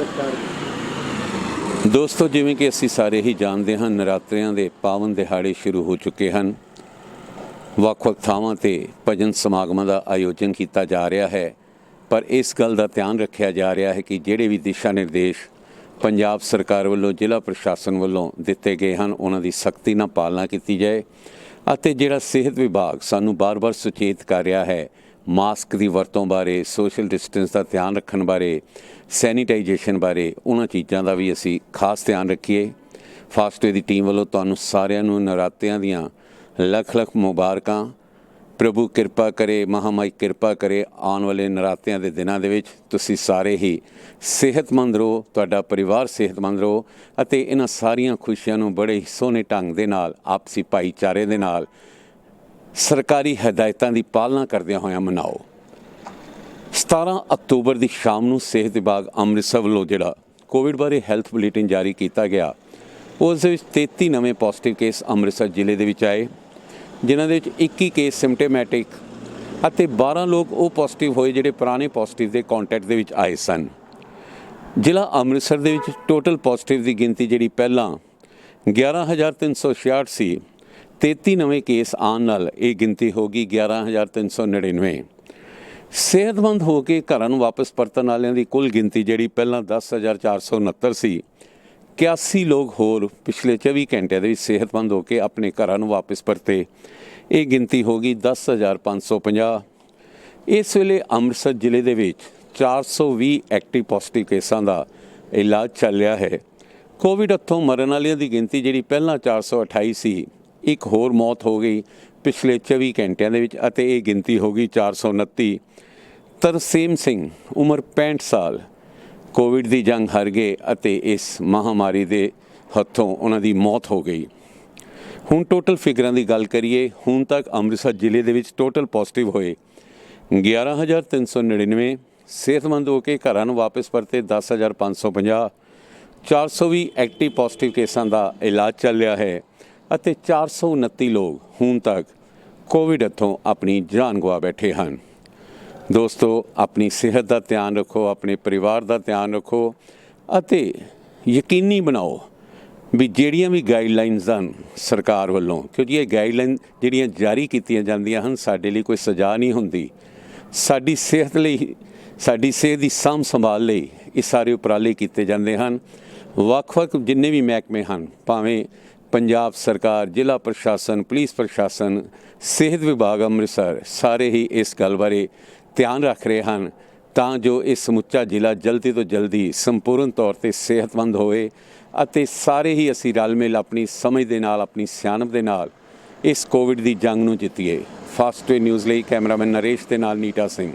ਸਰਕਾਰ ਦੋਸਤੋ, ਜਿਵੇਂ ਕਿ ਅਸੀਂ ਸਾਰੇ ਹੀ ਜਾਣਦੇ ਹਾਂ ਨਰਾਤਿਆਂ ਦੇ ਪਾਵਨ ਦਿਹਾੜੇ ਸ਼ੁਰੂ ਹੋ ਚੁੱਕੇ ਹਨ। ਵੱਖ-ਵੱਖ ਥਾਵਾਂ ਤੇ ਭਜਨ ਸਮਾਗਮਾਂ ਦਾ ਆਯੋਜਨ ਕੀਤਾ ਜਾ ਰਿਹਾ ਹੈ। ਪਰ ਇਸ ਗੱਲ ਦਾ ਧਿਆਨ ਰੱਖਿਆ ਜਾ ਰਿਹਾ ਹੈ ਕਿ ਜਿਹੜੇ ਵੀ ਦਿਸ਼ਾ ਨਿਰਦੇਸ਼ ਪੰਜਾਬ ਸਰਕਾਰ ਵੱਲੋਂ, ਜ਼ਿਲ੍ਹਾ ਪ੍ਰਸ਼ਾਸਨ ਵੱਲੋਂ ਦਿੱਤੇ ਗਏ ਹਨ, ਉਹਨਾਂ ਦੀ ਸਖਤੀ ਨਾਲ ਪਾਲਣਾ ਕੀਤੀ ਜਾਏ ਅਤੇ ਜਿਹੜਾ ਸਿਹਤ ਵਿਭਾਗ ਸਾਨੂੰ ਬਾਰ-ਬਾਰ ਸੁਚੇਤ ਕਰ ਰਿਹਾ ਹੈ ਮਾਸਕ ਦੀ ਵਰਤੋਂ ਬਾਰੇ ਸੋਸ਼ਲ ਡਿਸਟੈਂਸ ਦਾ ਧਿਆਨ ਰੱਖਣ ਬਾਰੇ ਸੈਨੀਟਾਈਜੇਸ਼ਨ ਬਾਰੇ, ਉਹਨਾਂ ਚੀਜ਼ਾਂ ਦਾ ਵੀ ਅਸੀਂ ਖਾਸ ਧਿਆਨ ਰੱਖੀਏ। ਫਾਸਟਵੇ ਦੀ ਟੀਮ ਵੱਲੋਂ ਤੁਹਾਨੂੰ ਸਾਰਿਆਂ ਨੂੰ ਨਰਾਤਿਆਂ ਦੀਆਂ ਲੱਖ ਲੱਖ ਮੁਬਾਰਕਾਂ। ਪ੍ਰਭੂ ਕਿਰਪਾ ਕਰੇ ਮਹਾਮਾਈ ਕਿਰਪਾ ਕਰੇ ਆਉਣ ਵਾਲੇ ਨਰਾਤਿਆਂ ਦੇ ਦਿਨਾਂ ਦੇ ਵਿੱਚ। ਤੁਸੀਂ ਸਾਰੇ ਹੀ ਸਿਹਤਮੰਦ ਰਹੋ, ਤੁਹਾਡਾ ਪਰਿਵਾਰ ਸਿਹਤਮੰਦ ਰਹੋ ਅਤੇ ਇਹਨਾਂ ਸਾਰੀਆਂ ਖੁਸ਼ੀਆਂ ਨੂੰ ਬੜੇ ਹੀ ਸੋਹਣੇ ਢੰਗ ਦੇ ਨਾਲ, ਆਪਸੀ ਭਾਈਚਾਰੇ ਦੇ ਨਾਲ ਸਰਕਾਰੀ ਹਦਾਇਤਾਂ ਦੀ ਪਾਲਣਾ ਕਰਦਿਆਂ ਹੋਇਆਂ ਮਨਾਓ। 17 ਅਕਤੂਬਰ ਦੀ ਸ਼ਾਮ ਨੂੰ ਸਿਹਤ ਵਿਭਾਗ ਅੰਮ੍ਰਿਤਸਰ ਵੱਲੋਂ ਜਿਹੜਾ ਕੋਵਿਡ ਬਾਰੇ ਹੈਲਥ ਬੁਲੇਟਿਨ ਜਾਰੀ ਕੀਤਾ ਗਿਆ, ਉਸ ਦੇ ਵਿੱਚ 33 ਨਵੇਂ ਪੋਜ਼ਿਟਿਵ ਕੇਸ ਅੰਮ੍ਰਿਤਸਰ ਜ਼ਿਲ੍ਹੇ ਦੇ ਵਿੱਚ ਆਏ, ਜਿਨ੍ਹਾਂ ਦੇ ਵਿੱਚ 21 ਕੇਸ ਸਿੰਪਟੋਮੈਟਿਕ ਅਤੇ 12 ਲੋਕ ਉਹ ਪੋਜ਼ਿਟਿਵ ਹੋਏ ਜਿਹੜੇ ਪੁਰਾਣੇ ਪੋਜ਼ਿਟਿਵ ਦੇ ਕੰਟੈਕਟ ਦੇ ਵਿੱਚ ਆਏ ਸਨ। ਜ਼ਿਲ੍ਹਾ ਅੰਮ੍ਰਿਤਸਰ ਦੇ ਵਿੱਚ ਟੋਟਲ ਪੋਜ਼ਿਟਿਵ ਦੀ ਗਿਣਤੀ ਜਿਹੜੀ ਪਹਿਲਾਂ 11366 ਸੀ 33 ਨਵੇਂ ਕੇਸ ਆਉਣ ਨਾਲ ਇਹ ਗਿਣਤੀ ਹੋ ਗਈ 11399 ਸਿਹਤਮੰਦ ਹੋ ਕੇ ਘਰਾਂ ਨੂੰ ਵਾਪਸ ਪਰਤਣ ਵਾਲਿਆਂ ਦੀ ਕੁੱਲ ਗਿਣਤੀ ਜਿਹੜੀ ਪਹਿਲਾਂ 10469 ਸੀ 81 ਲੋਕ ਹੋਰ ਪਿਛਲੇ 24 ਘੰਟਿਆਂ ਦੇ ਵਿੱਚ ਸਿਹਤਮੰਦ ਹੋ ਕੇ ਆਪਣੇ ਘਰਾਂ ਨੂੰ ਵਾਪਸ ਪਰਤੇ। ਇਹ ਗਿਣਤੀ ਹੋ ਗਈ 10550 ਇਸ ਵੇਲੇ ਅੰਮ੍ਰਿਤਸਰ ਜ਼ਿਲ੍ਹੇ ਦੇ ਵਿੱਚ 420 ਐਕਟਿਵ ਪੋਜ਼ਿਟਿਵ ਕੇਸਾਂ ਦਾ ਇਲਾਜ ਚੱਲ ਰਿਹਾ ਹੈ। ਕੋਵਿਡ ਉੱਥੋਂ ਮਰਨ ਵਾਲਿਆਂ ਦੀ ਗਿਣਤੀ ਜਿਹੜੀ ਪਹਿਲਾਂ 428 ਸੀ ਇੱਕ ਹੋਰ ਮੌਤ ਹੋ ਗਈ ਪਿਛਲੇ 24 ਘੰਟਿਆਂ ਦੇ ਵਿੱਚ ਅਤੇ ਇਹ ਗਿਣਤੀ ਹੋ ਗਈ 429 ਤਰਸੇਮ ਸਿੰਘ ਉਮਰ 65 ਸਾਲ, ਕੋਵਿਡ ਦੀ ਜੰਗ ਹਾਰ ਗਏ ਅਤੇ ਇਸ ਮਹਾਮਾਰੀ ਦੇ ਹੱਥੋਂ ਉਹਨਾਂ ਦੀ ਮੌਤ ਹੋ ਗਈ। ਹੁਣ ਟੋਟਲ ਫਿਗਰਾਂ ਦੀ ਗੱਲ ਕਰੀਏ, ਹੁਣ ਤੱਕ ਅੰਮ੍ਰਿਤਸਰ ਜ਼ਿਲ੍ਹੇ ਦੇ ਵਿੱਚ ਟੋਟਲ ਪੋਜ਼ਿਟਿਵ ਹੋਏ 11399 ਸਿਹਤਮੰਦ ਹੋ ਕੇ ਘਰਾਂ ਨੂੰ ਵਾਪਸ ਪਰਤੇ 10550 420 ਐਕਟਿਵ ਪੋਜ਼ਿਟਿਵ ਕੇਸਾਂ ਦਾ ਇਲਾਜ ਚੱਲ ਰਿਹਾ ਹੈ। ਅਤੇ 429 ਲੋਕ ਹੁਣ ਤੱਕ ਕੋਵਿਡ ਹੱਥੋਂ ਆਪਣੀ ਜਾਨ ਗਵਾ ਬੈਠੇ ਹਨ। ਦੋਸਤੋ, ਆਪਣੀ ਸਿਹਤ ਦਾ ਧਿਆਨ ਰੱਖੋ, ਆਪਣੇ ਪਰਿਵਾਰ ਦਾ ਧਿਆਨ ਰੱਖੋ ਅਤੇ ਯਕੀਨੀ ਬਣਾਓ ਵੀ ਜਿਹੜੀਆਂ ਵੀ ਗਾਈਡਲਾਈਨਸ ਹਨ ਸਰਕਾਰ ਵੱਲੋਂ, ਕਿਉਂਕਿ ਇਹ ਗਾਈਡਲਾਈਨ ਜਿਹੜੀਆਂ ਜਾਰੀ ਕੀਤੀਆਂ ਜਾਂਦੀਆਂ ਹਨ, ਸਾਡੇ ਲਈ ਕੋਈ ਸਜ਼ਾ ਨਹੀਂ ਹੁੰਦੀ। ਸਾਡੀ ਸਿਹਤ ਲਈ, ਸਾਡੀ ਸਿਹਤ ਦੀ ਸਾਂਭ ਸੰਭਾਲ ਲਈ ਇਹ ਸਾਰੇ ਉਪਰਾਲੇ ਕੀਤੇ ਜਾਂਦੇ ਹਨ। ਵੱਖ-ਵੱਖ ਜਿੰਨੇ ਵੀ ਮਹਿਕਮੇ ਹਨ, ਭਾਵੇਂ ਪੰਜਾਬ ਸਰਕਾਰ, ਜ਼ਿਲ੍ਹਾ ਪ੍ਰਸ਼ਾਸਨ, ਪੁਲਿਸ ਪ੍ਰਸ਼ਾਸਨ, ਸਿਹਤ ਵਿਭਾਗ ਅੰਮ੍ਰਿਤਸਰ ਸਾਰੇ ਹੀ ਇਸ ਗੱਲ ਬਾਰੇ ਧਿਆਨ ਰੱਖ ਰਹੇ ਹਨ ਤਾਂ ਜੋ ਇਹ ਸਮੁੱਚਾ ਜ਼ਿਲ੍ਹਾ ਜਲਦੀ ਤੋਂ ਜਲਦੀ ਸੰਪੂਰਨ ਤੌਰ ਤੇ ਸਿਹਤਮੰਦ ਹੋਵੇ ਅਤੇ ਸਾਰੇ ਹੀ ਅਸੀਂ ਰਲ ਮਿਲ ਆਪਣੀ ਸਮਝ ਦੇ ਨਾਲ, ਆਪਣੀ ਸਿਆਣਪ ਦੇ ਨਾਲ ਇਸ ਕੋਵਿਡ ਦੀ ਜੰਗ ਨੂੰ ਜਿੱਤੀਏ। ਫਾਸਟਵੇ ਨਿਊਜ਼ ਲਈ ਕੈਮਰਾਮੈਨ ਨਰੇਸ਼ ਦੇ ਨਾਲ ਨੀਟਾ ਸਿੰਘ।